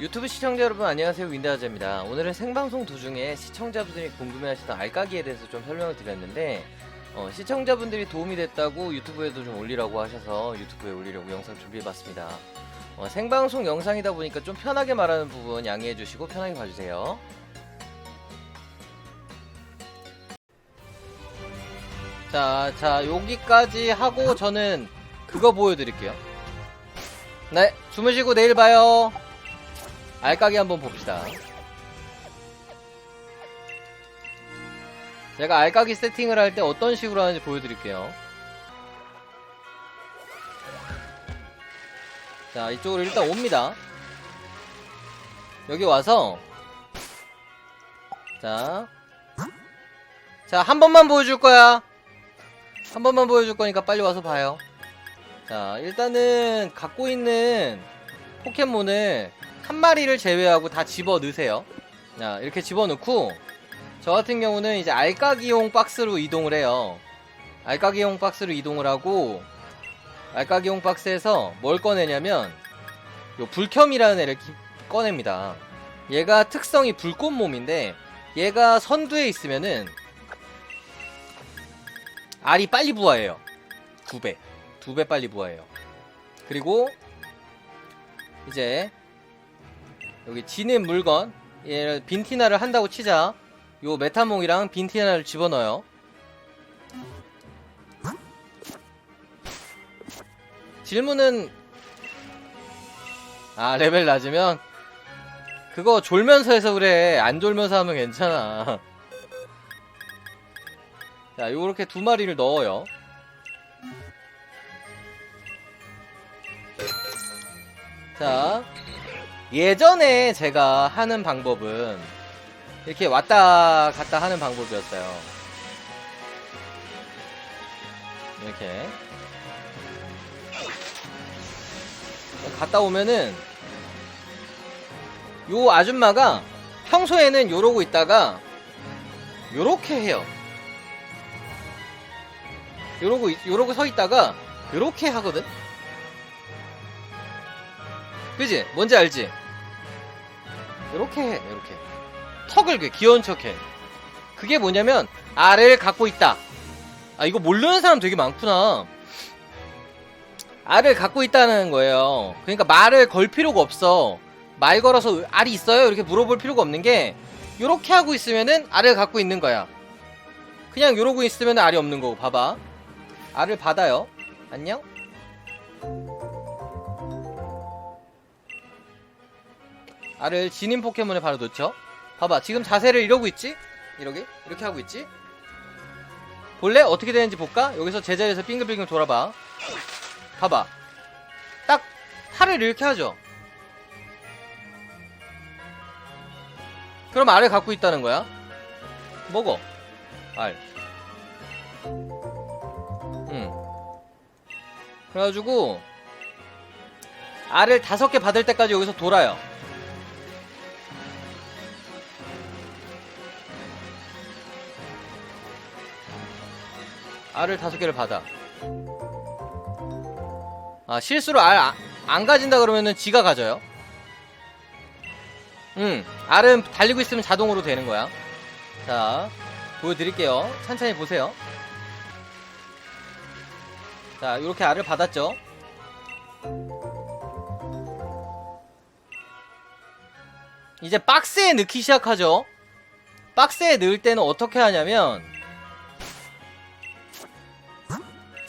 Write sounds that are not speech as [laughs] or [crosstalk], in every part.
유튜브 시청자 여러분 안녕하세요. 윈다하자입니다. 오늘은 생방송 도중에 시청자분들이 궁금해하시던 알까기에 대해서 좀 설명을 드렸는데 어, 시청자분들이 도움이 됐다고 유튜브에도 좀 올리라고 하셔서 유튜브에 올리려고 영상 준비해봤습니다. 어, 생방송 영상이다 보니까 좀 편하게 말하는 부분 양해해 주시고 편하게 봐주세요. 자, 자 여기까지 하고 저는 그거 보여드릴게요. 네 주무시고 내일 봐요 알까기 한번 봅시다. 제가 알까기 세팅을 할 때 어떤 식으로 하는지 보여드릴게요. 자, 이쪽으로 일단 옵니다. 여기 와서 자, 자, 한 번만 보여줄 거야. 한 번만 보여줄 거니까 빨리 와서 봐요. 자, 일단은 갖고 있는 포켓몬을 한 마리를 제외하고 다 집어 넣으세요. 자, 이렇게 집어 넣고 저 같은 경우는 이제 알까기용 박스로 이동을 해요. 알까기용 박스로 이동을 하고 알까기용 박스에서 뭘 꺼내냐면 요 불켬이라는 애를 기- 꺼냅니다. 얘가 특성이 불꽃 몸인데 얘가 선두에 있으면은 알이 빨리 부화해요. 두 배. 두 배 빨리 부화해요. 그리고 이제 여기 지는 물건 얘 빈티나를 한다고 치자. 요 메타몽이랑 빈티나를 집어넣어요. 질문은 아 레벨 낮으면? 그거 졸면서 해서 그래. 안 졸면서 하면 괜찮아. [laughs] 자 요렇게 두 마리를 넣어요. 자 예전에 제가 하는 방법은 이렇게 왔다 갔다 하는 방법이었어요. 이렇게 갔다 오면은 요 아줌마가 평소에는 요러고 있다가 요렇게 해요. 요러고 있- 요러고 서 있다가 요렇게 하거든. 그지? 뭔지 알지? 이렇게 해, 이렇게. 턱을 그 귀여운 척 해. 그게 뭐냐면 알을 갖고 있다. 아 이거 모르는 사람 되게 많구나. 알을 갖고 있다는 거예요. 그러니까 말을 걸 필요가 없어. 말 걸어서 알이 있어요? 이렇게 물어볼 필요가 없는 게 이렇게 하고 있으면은 알을 갖고 있는 거야. 그냥 이러고 있으면 알이 없는 거고 봐봐. 알을 받아요. 안녕? 알을 진인 포켓몬에 바로 놓죠. 봐봐, 지금 자세를 이러고 있지? 이렇게? 이렇게 하고 있지? 볼래? 어떻게 되는지 볼까? 여기서 제자리에서 빙글빙글 돌아봐. 봐봐. 딱 팔을 이렇게 하죠. 그럼 알을 갖고 있다는 거야. 먹어. 알. 응. 그래가지고 알을 다섯 개 받을 때까지 여기서 돌아요. 알을 다섯 개를 받아. 아, 실수로 알 안 가진다 그러면은 지가 가져요. 응, 알은 달리고 있으면 자동으로 되는 거야. 자, 보여드릴게요. 천천히 보세요. 자, 이렇게 알을 받았죠. 이제 박스에 넣기 시작하죠. 박스에 넣을 때는 어떻게 하냐면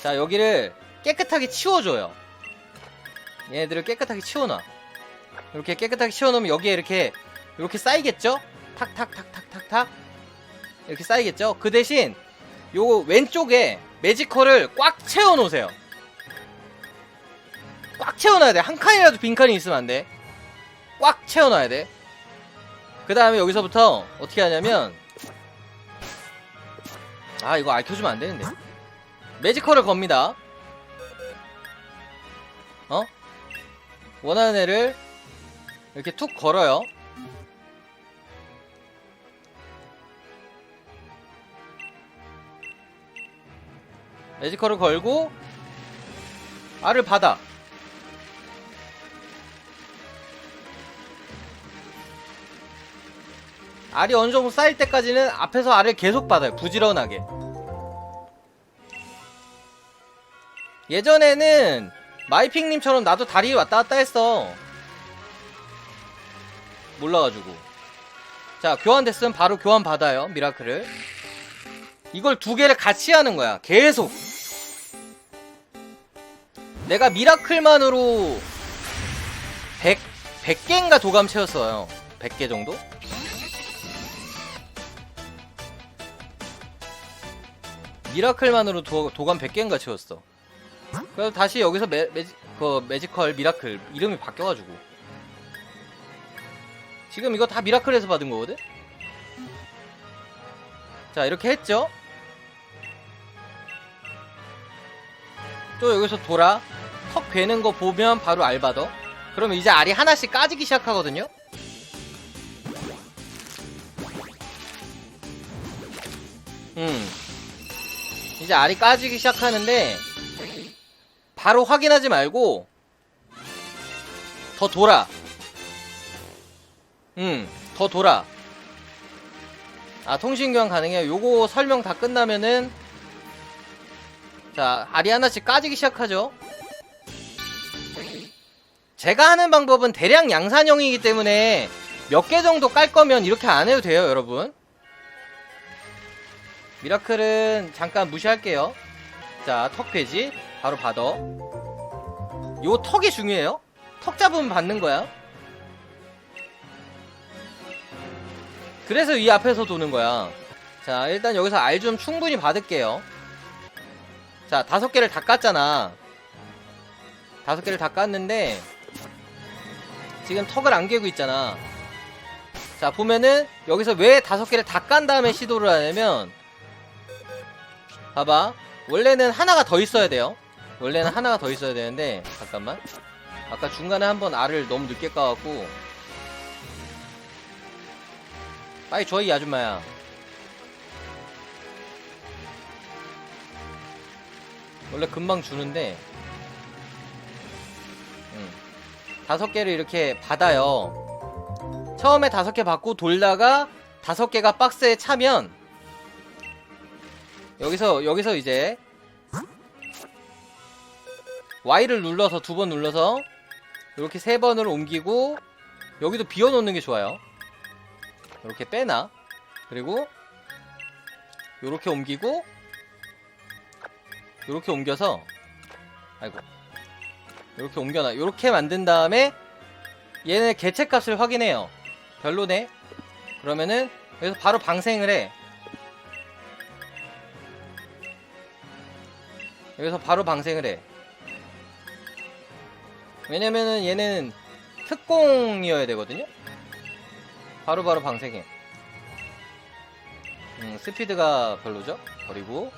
자 여기를 깨끗하게 치워줘요. 얘네들을 깨끗하게 치워놔. 이렇게 깨끗하게 치워놓으면 여기에 이렇게 이렇게 쌓이겠죠? 탁탁탁탁탁탁. 이렇게 쌓이겠죠? 그 대신 요 왼쪽에 매지컬을 꽉 채워놓으세요. 꽉 채워놔야 돼한 칸이라도 빈칸이 있으면 안돼. 꽉 채워놔야 돼그 다음에 여기서부터 어떻게 하냐면 아 이거 알켜주면 안되는데 매지컬을 겁니다. 어? 원하는 애를 이렇게 툭 걸어요. 매지컬을 걸고 알을 받아. 알이 어느 정도 쌓일 때까지는 앞에서 알을 계속 받아요. 부지런하게. 예전에는 마이핑님처럼 나도 다리 왔다 갔다 했어. 몰라가지고. 자, 교환됐으면 바로 교환 받아요. 미라클을. 이걸 두 개를 같이 하는 거야. 계속. 내가 미라클만으로 100, 100개인가 도감 채웠어요. 100개 정도? 미라클만으로 도, 도감 100개인가 채웠어. 그래서 다시 여기서 매, 매지, 그 매지컬 미라클 이름이 바뀌어가지고. 지금 이거 다 미라클에서 받은 거거든? 자, 이렇게 했죠? 또 여기서 돌아. 턱 베는 거 보면 바로 알 받아. 그러면 이제 알이 하나씩 까지기 시작하거든요? 음. 이제 알이 까지기 시작하는데, 바로 확인하지 말고, 더 돌아. 음, 더 돌아. 아, 통신교환 가능해요. 요거 설명 다 끝나면은, 자, 알이 하나씩 까지기 시작하죠. 제가 하는 방법은 대량 양산형이기 때문에 몇 개 정도 깔 거면 이렇게 안 해도 돼요, 여러분. 미라클은 잠깐 무시할게요. 자, 턱 배지 바로 받아. 요 턱이 중요해요. 턱 잡으면 받는 거야. 그래서 이 앞에서 도는 거야. 자, 일단 여기서 알 좀 충분히 받을게요. 자, 다섯 개를 다 깠잖아. 다섯 개를 다 깠는데, 지금 턱을 안 깨고 있잖아. 자, 보면은, 여기서 왜 다섯 개를 다 깐 다음에 시도를 하냐면, 봐봐. 원래는 하나가 더 있어야 돼요. 원래는 하나가 더 있어야 되는데, 잠깐만. 아까 중간에 한번 알을 너무 늦게 까갖고, 빨리 줘, 이 아줌마야. 원래 금방 주는데 음. 다섯 개를 이렇게 받아요 처음에 다섯 개 받고 돌다가 다섯 개가 박스에 차면 여기서 여기서 이제 Y를 눌러서 두 번 눌러서 이렇게 세 번을 옮기고 여기도 비워놓는 게 좋아요. 이렇게 빼놔. 그리고 이렇게 옮기고 요렇게 옮겨서 아이고 요렇게 옮겨놔. 요렇게 만든 다음에 얘네 개체값을 확인해요. 별로네. 그러면은 여기서 바로 방생을 해. 여기서 바로 방생을 해 왜냐면은 얘는 특공이어야 되거든요? 바로 바로 방생해. 음, 스피드가 별로죠? 버리고.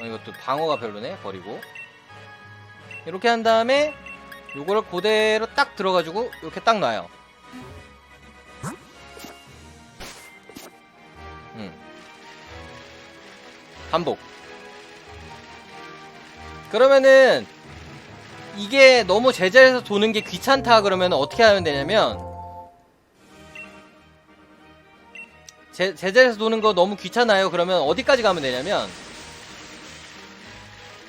어, 이것도 방어가 별로네 버리고. 이렇게 한 다음에 요거를 그대로 딱 들어가지고 이렇게 딱 놔요. 음. 반복. 그러면은 이게 너무 제자리에서 도는 게 귀찮다 그러면 어떻게 하면 되냐면 제, 제자리에서 도는 거 너무 귀찮아요 그러면 어디까지 가면 되냐면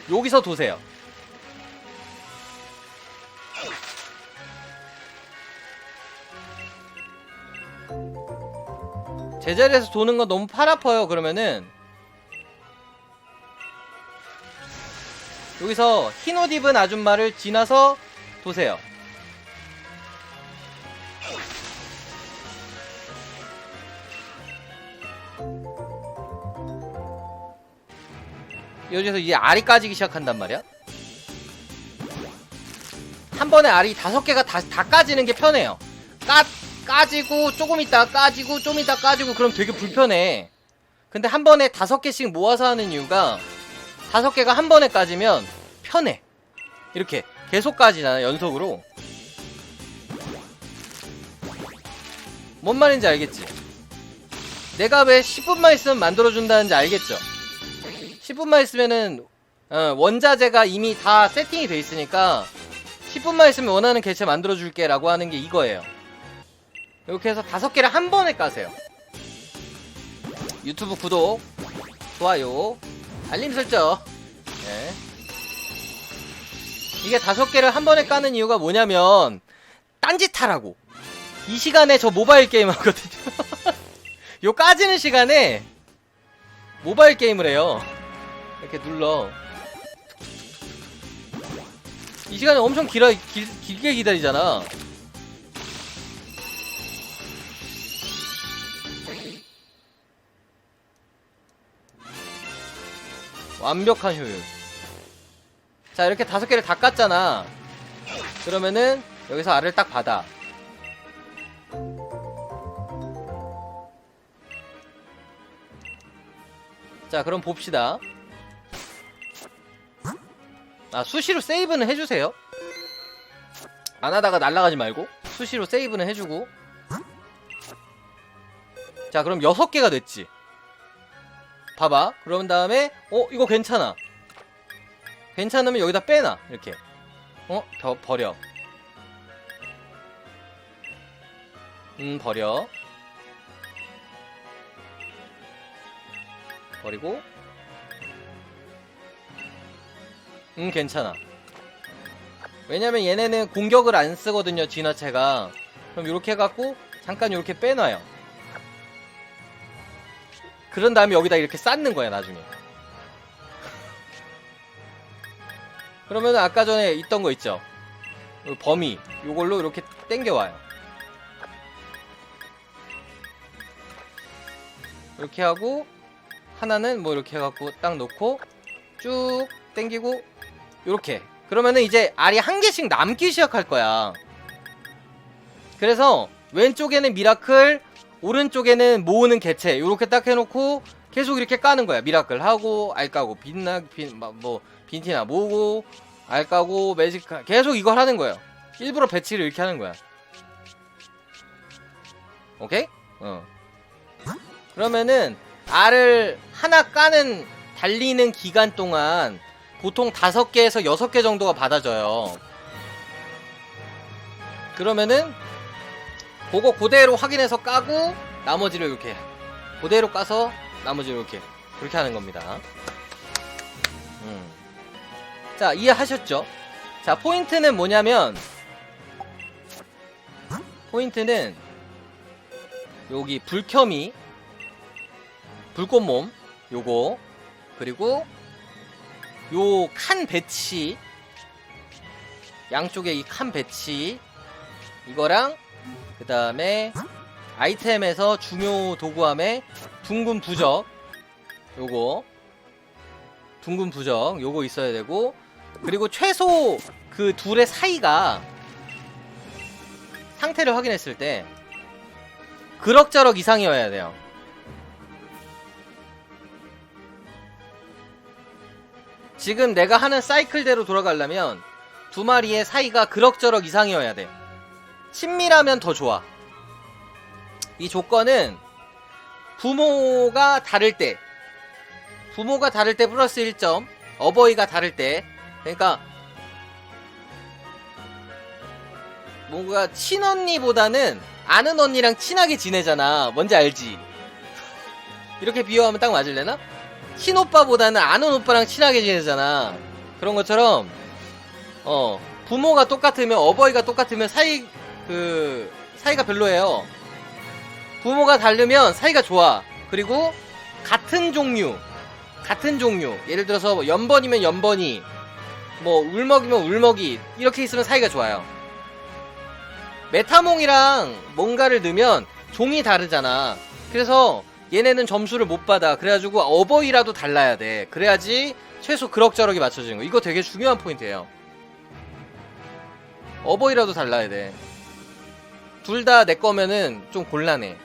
여기서 도세요. 제자리에서 도는 거 너무 팔 아파요. 그러면은 여기서 흰 옷 입은 아줌마를 지나서 도세요. 여기서 이제 알이 까지기 시작한단 말이야. 한 번에 알이 다섯 개가 다, 다 까지는 게 편해요. 까, 까지고, 조금 있다 까지고, 좀 있다 까지고, 그럼 되게 불편해. 근데 한 번에 다섯 개씩 모아서 하는 이유가, 다섯 개가 한 번에 까지면 편해. 이렇게 계속 까지잖아, 연속으로. 뭔 말인지 알겠지? 내가 왜 10분만 있으면 만들어준다는지 알겠죠? 10분만 있으면은 어, 원자재가 이미 다 세팅이 돼 있으니까 10분만 있으면 원하는 개체 만들어줄게 라고 하는 게 이거예요 이렇게 해서 다섯 개를 한 번에 까세요. 유튜브 구독, 좋아요, 알림 설정. 네. 이게 다섯 개를 한 번에 까는 이유가 뭐냐면 딴짓 하라고. 이 시간에 저 모바일 게임 하거든요. [laughs] 요 까지는 시간에 모바일 게임을 해요. 이렇게 눌러. 이 시간에 엄청 길어, 길, 길게 기다리잖아. 완벽한 효율. 자, 이렇게 다섯 개를 다 깠잖아. 그러면은 여기서 알을 딱 받아. 자, 그럼 봅시다. 아, 수시로 세이브는 해주세요. 안 하다가 날아가지 말고. 수시로 세이브는 해주고. 자, 그럼 여섯 개가 됐지. 봐봐. 그런 다음에, 어, 이거 괜찮아. 괜찮으면 여기다 빼놔. 이렇게. 어, 더, 버려. 음, 버려. 버리고. 음, 괜찮아. 왜냐면 얘네는 공격을 안 쓰거든요, 진화체가. 그럼 이렇게 해갖고, 잠깐 이렇게 빼놔요. 그런 다음에 여기다 이렇게 쌓는 거야, 나중에. 그러면 아까 전에 있던 거 있죠? 요 범위. 요걸로 이렇게 땡겨와요. 이렇게 하고, 하나는 뭐 이렇게 해갖고 딱 놓고, 쭉 땡기고, 요렇게. 그러면은 이제 알이 한 개씩 남기 시작할 거야. 그래서 왼쪽에는 미라클, 오른쪽에는 모으는 개체 요렇게 딱 해놓고 계속 이렇게 까는 거야. 미라클 하고 알 까고 빛나 빛뭐 빈티나 모으고 알 까고 매직 계속 이걸 하는 거예요. 일부러 배치를 이렇게 하는 거야. 오케이? 어. 그러면은 알을 하나 까는 달리는 기간 동안 보통 다섯 개에서 여섯 개 정도가 받아져요. 그러면은 그거 그대로 확인해서 까고 나머지를 이렇게 그대로 까서 나머지를 이렇게 그렇게 하는 겁니다. 음. 자 이해하셨죠? 자 포인트는 뭐냐면 포인트는 여기 불켜미 불꽃몸 요거 그리고 요 칸 배치 양쪽에 이 칸 배치 이거랑 그 다음에 아이템에서 중요 도구함에 둥근 부적. 요거. 둥근 부적. 요거 있어야 되고. 그리고 최소 그 둘의 사이가 상태를 확인했을 때 그럭저럭 이상이어야 돼요. 지금 내가 하는 사이클대로 돌아가려면 두 마리의 사이가 그럭저럭 이상이어야 돼 친밀하면 더 좋아. 이 조건은 부모가 다를 때, 부모가 다를 때 플러스 1점, 어버이가 다를 때, 그러니까 뭔가 친언니보다는 아는 언니랑 친하게 지내잖아. 뭔지 알지? 이렇게 비유하면 딱 맞을래나? 친오빠보다는 아는 오빠랑 친하게 지내잖아. 그런 것처럼, 어, 부모가 똑같으면, 어버이가 똑같으면 사이, 그 사이가 별로예요. 부모가 다르면 사이가 좋아. 그리고 같은 종류, 같은 종류. 예를 들어서 뭐 연번이면 연번이, 뭐 울먹이면 울먹이 이렇게 있으면 사이가 좋아요. 메타몽이랑 뭔가를 넣으면 종이 다르잖아. 그래서 얘네는 점수를 못 받아. 그래가지고 어버이라도 달라야 돼. 그래야지 최소 그럭저럭이 맞춰지는 거. 이거 되게 중요한 포인트예요. 어버이라도 달라야 돼. 둘 다 내 거면은 좀 곤란해.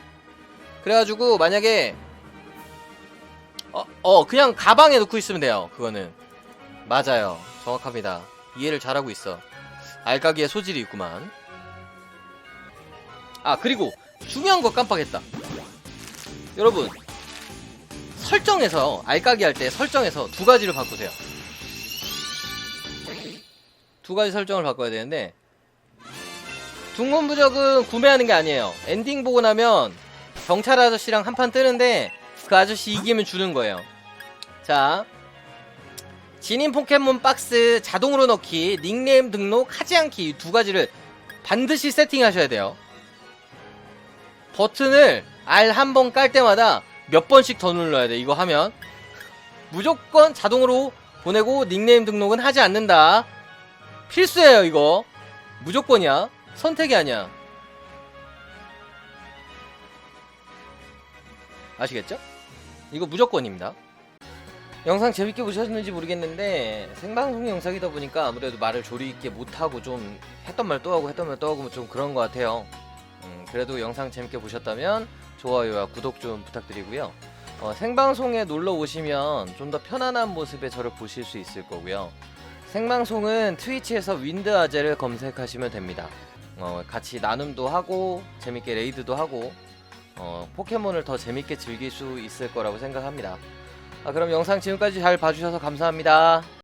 그래가지고 만약에 어, 어 그냥 가방에 넣고 있으면 돼요. 그거는 맞아요. 정확합니다. 이해를 잘하고 있어. 알까기에 소질이 있구만. 아 그리고 중요한 거 깜빡했다. 여러분 설정에서 알까기 할 때 설정에서 두 가지를 바꾸세요. 두 가지 설정을 바꿔야 되는데 둥근부적은 구매하는 게 아니에요. 엔딩 보고 나면 경찰 아저씨랑 한 판 뜨는데 그 아저씨 이기면 주는 거예요. 자, 진인 포켓몬 박스 자동으로 넣기, 닉네임 등록, 하지 않기 이 두 가지를 반드시 세팅하셔야 돼요. 버튼을 R 한 번 깔 때마다 몇 번씩 더 눌러야 돼. 이거 하면 무조건 자동으로 보내고 닉네임 등록은 하지 않는다. 필수예요, 이거. 무조건이야. 선택이 아니야. 아시겠죠? 이거 무조건입니다. 영상 재밌게 보셨는지 모르겠는데 생방송 영상이다 보니까 아무래도 말을 조리 있게 못하고 좀 했던 말 또 하고 했던 말 또 하고 좀 그런 것 같아요. 음, 그래도 영상 재밌게 보셨다면 좋아요와 구독 좀 부탁드리고요. 어, 생방송에 놀러 오시면 좀 더 편안한 모습의 저를 보실 수 있을 거고요. 생방송은 트위치에서 윈드 아재를 검색하시면 됩니다. 어, 같이 나눔도 하고 재밌게 레이드도 하고 어, 포켓몬을 더 재밌게 즐길 수 있을 거라고 생각합니다. 아, 그럼 영상 지금까지 잘 봐주셔서 감사합니다.